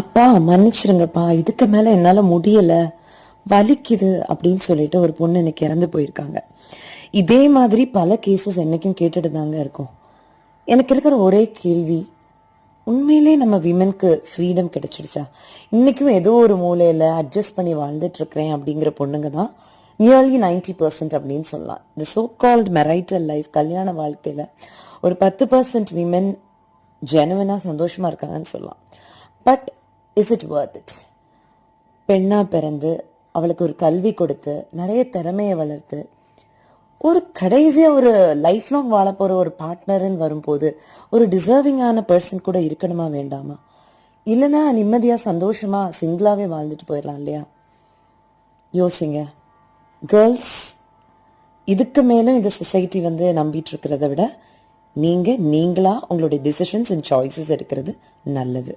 அப்பா மன்னிச்சிருங்கப்பா. இதுக்கு மேலே என்னால் முடியலை. வலிக்குது அப்படின்னு சொல்லிட்டு ஒரு பொண்ணு இன்னைக்கு இறந்து போயிருக்காங்க. இதே மாதிரி பல கேசஸ் என்னைக்கும் கேட்டுட்டு தாங்க இருக்கும். எனக்கு இருக்கிற ஒரே கேள்வி உண்மையிலே நம்ம விமனுக்கு ஃப்ரீடம் கிடைச்சிடுச்சா இன்றைக்கும் ஏதோ ஒரு மூலையில் அட்ஜஸ்ட் பண்ணி வாழ்ந்துட்டுருக்கிறேன் அப்படிங்கிற பொண்ணுங்க தான் நியர்லி நைன்டி பர்சன்ட் அப்படின்னு சொல்லலாம். இந்த சோ கால்ட் மெரைட்டல் லைஃப் கல்யாண வாழ்க்கையில் ஒரு பத்து பர்சன்ட் விமன் ஜெனுவனாக சந்தோஷமாக இருக்காங்கன்னு சொல்லலாம். But is it worth it பெண்ணாக பிறந்து அவளுக்கு ஒரு கல்வி கொடுத்து நிறைய திறமையை வளர்த்து ஒரு கடைசியாக ஒரு லைஃப் லாங் வாழ ஒரு பார்ட்னர்னு வரும்போது ஒரு டிசர்விங்கான பர்சன் கூட இருக்கணுமா வேண்டாமா? இல்லைன்னா நிம்மதியாக சந்தோஷமாக சிங்கிளாகவே வாழ்ந்துட்டு போயிடலாம் இல்லையா? யோசிங்க. கேர்ள்ஸ் இதுக்கு மேலும் இந்த சொசைட்டி வந்து நம்பிட்டு இருக்கிறத விட நீங்கள் நீங்களாக உங்களுடைய டிசிஷன்ஸ் அண்ட் சாய்ஸஸ் எடுக்கிறது நல்லது.